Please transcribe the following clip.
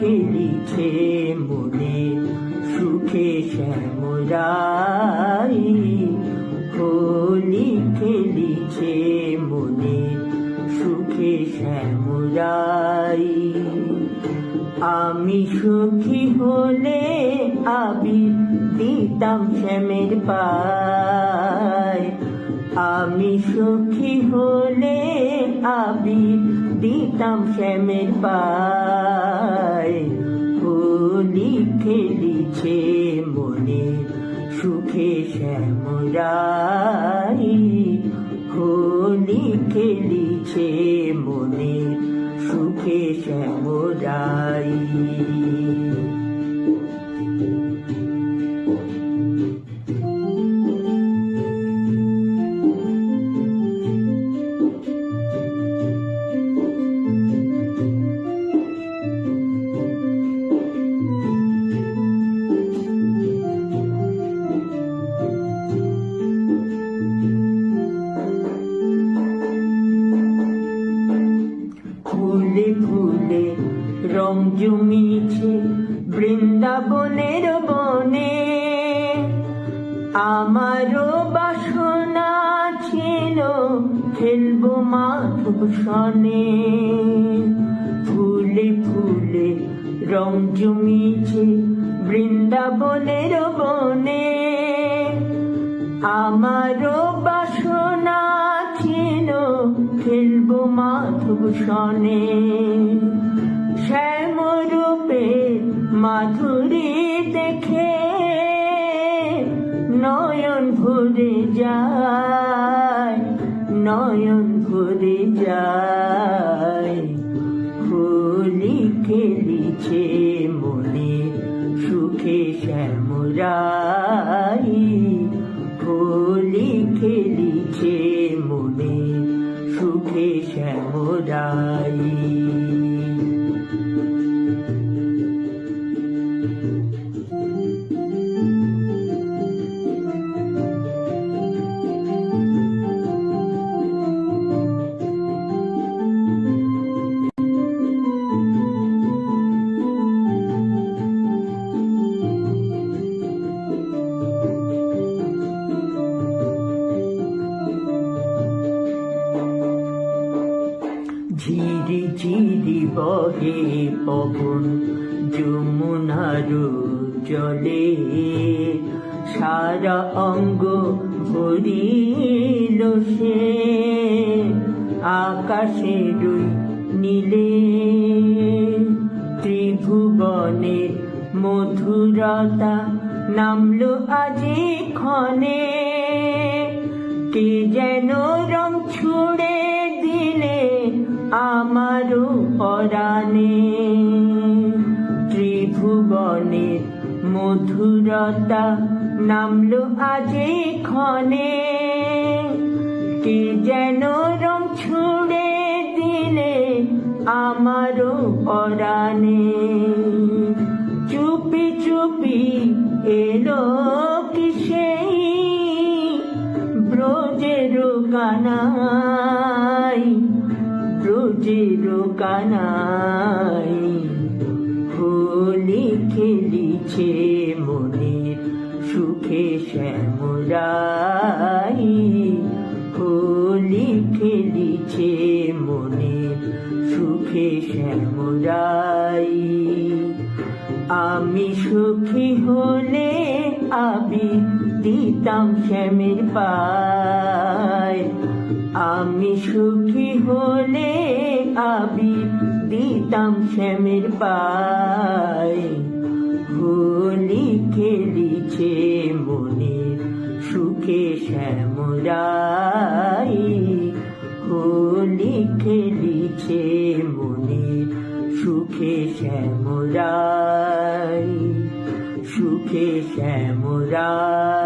খেলিছে মনে, সুখে শ্যামরাই। হোলি খেলিছে মনে, সুখে শ্যামরাই। আমি সুখী হলে আবির দিতাম শ্যামের পায়। আমি সুখী হলে আবির দিতাম শ্যামের পায় হোলি খেলিছে মনে সুখে শ্যামরাই হোলি খেলিছে মনে সুখে শ্যামরাই জমিছে বৃন্দাবনের বনে। আমারও বাসনা ছিল, খেলব মাধব ফুলে ফুলে রং জমিছে বৃন্দাবনের বনে। আমারও বাসনা ছিল, খেলব মাধব শ্যামরূপে মাধুরী দেখে নয়ন ভরে যায়, নয়ন ভরে যায়। হোলি খেলিছে মনে সুখে শ্যামরাই। হোলি খেলিছে মনে সুখে শ্যামরাই। ঝিরি ঝিরি বহে পবন, যমুনার জলে। সারা অঙ্গ ভরিল সে আকাশে রুই নীলে। ত্রিভুবনে মধুরতা নামলো আজি ক্ষণে, কে যেন রং ছুড়ে পরাণে ত্রিভুবনের মধুরতা নামলো আজে ক্ষণে কে যেন রং ছুড়ে দিলে আমারও পরাণে। চুপি চুপি এলো কি সেই ব্রজের কানাই ব্রজের কানাই হোলি খেলিছে মনের সুখে শ্যামরাই হোলি খেলিছে মনের সুখে শ্যামরাই আমি সুখী হলে আবি দিতাম শ্যামের পায়। আমি সুখী হলে আবি দিতাম শ্যামের পায় হোলি খেলিছে মনের সুখে শ্যামরাই। হোলি খেলিছে মনের সুখে শ্যামরাই। সুখে শ্যামরাই।